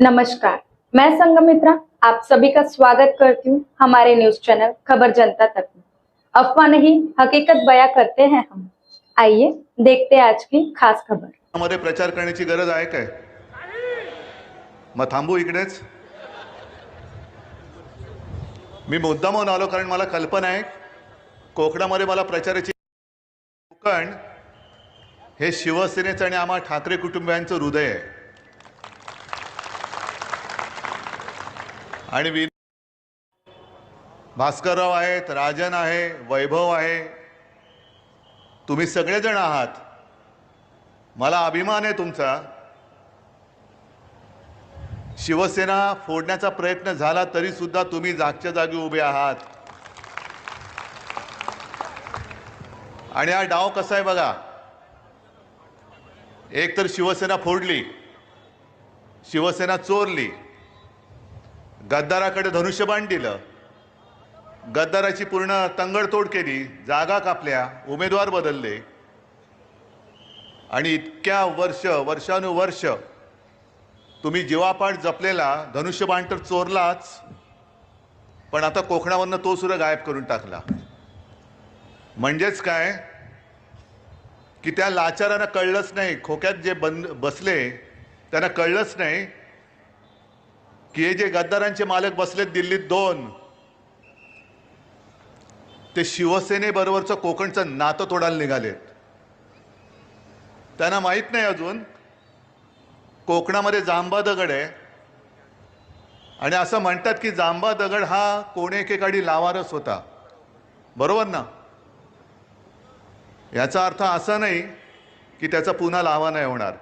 नमस्कार. मैं संगमित्रा आप सभी का स्वागत करती हूँ हमारे न्यूज चैनल खबर जनता तक में। अफवाह नहीं हकीकत बया करते हैं हम। आइए देखते हैं आज की खास खबर। मध्ये प्रचार करण्याची गरज आहे काय? मग थांबू इकडेच। मी मुद्दामून आलो कारण मला कल्पना आहे कोकणामध्ये मला प्रचाराची कोकण हे शिवसेनेचं आणि आम्हा ठाकरे कुटुंबियांचं हृदय आहे. आणि वि भास्करराव आहेत राजन आहे वैभव आहे. तुम्ही सगळेजण आहात. मला अभिमान आहे तुमचा. शिवसेना फोडण्याचा प्रयत्न झाला तरी सुद्धा तुम्ही जागच्या जागी उभे आहात. आणि हा डाव कसा आहे बघा. एक तर शिवसेना फोडली. शिवसेना चोरली. गद्दाराकडे धनुष्यबाण दिलं. गद्दाराची पूर्ण तंगडतोड केली. जागा कापल्या. उमेदवार बदलले. आणि इतक्या वर्ष वर्षानुवर्ष तुम्ही जीवापाठ जपलेला धनुष्यबाण तर चोरलाच पण आता कोकणावरनं तो सुद्धा गायब करून टाकला. म्हणजेच काय? की त्या लाचारांना कळलंच नाही. खोक्यात जे बंद बसले त्यांना कळलंच नाही की हे जे गद्दारांचे मालक बसलेत दिल्लीत दोन ते शिवसेनेबरोबरचं कोकणचं नातं तोडायला निघालेत. त्यांना माहीत नाही अजून कोकणामध्ये जांबा दगड आहे. आणि असं म्हणतात की जांबा दगड हा कोणे एकेकाळी लावारस होता. बरोबर ना? याचा अर्थ असा नाही की त्याचा पुन्हा लावा नाही होणार.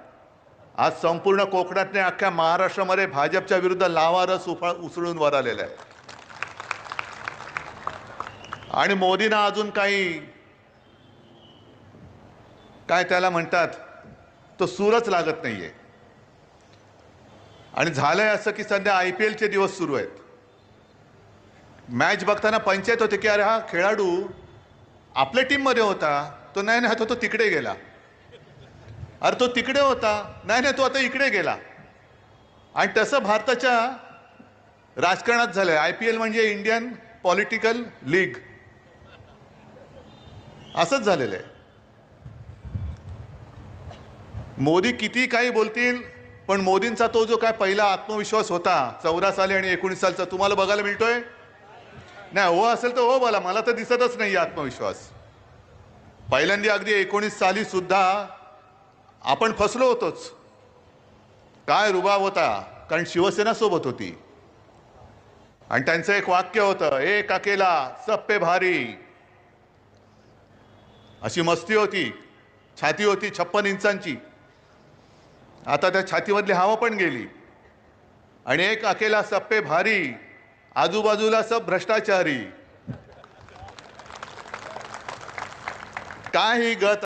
आज संपूर्ण कोकणातने अख्ख्या महाराष्ट्रामध्ये भाजपच्या विरुद्ध लावा रस उफा उसळून वर आलेला आहे. आणि मोदींना अजून काही काय त्याला म्हणतात तो सूरच लागत नाहीये. आणि झालंय असं की सध्या आय पी एलचे दिवस सुरू आहेत. मॅच बघताना पंचायत होते की अरे हा खेळाडू आपल्या टीममध्ये होता तो नाही नाही तो तो तिकडे गेला. अरे तो तिकडे होता. नाही नाही तो आता इकडे गेला. आणि तसं भारताच्या राजकारणात झालंय. आय पी एल म्हणजे इंडियन पॉलिटिकल लीग. असंच झालेलं आहे. मोदी किती काही बोलतील पण मोदींचा तो जो काय पहिला आत्मविश्वास होता चौदा साली आणि एकोणीस सालचा तुम्हाला बघायला मिळतोय? नाही हो असेल तर हो बोला. मला तर दिसतच नाही आत्मविश्वास. पहिल्यांदा अगदी एकोणीस साली सुद्धा आपण फसलो होतोच. काय रुबाब होता कारण शिवसेना सोबत होती. आणि त्यांचं एक वाक्य होतं एक अकेला सप्पे भारी. अशी मस्ती होती छाती होती छप्पन इंचांची. आता त्या छातीमधली हवा पण गेली. आणि एक अकेला सप्पे भारी. आजूबाजूला सब भ्रष्टाचारी. काय ही गत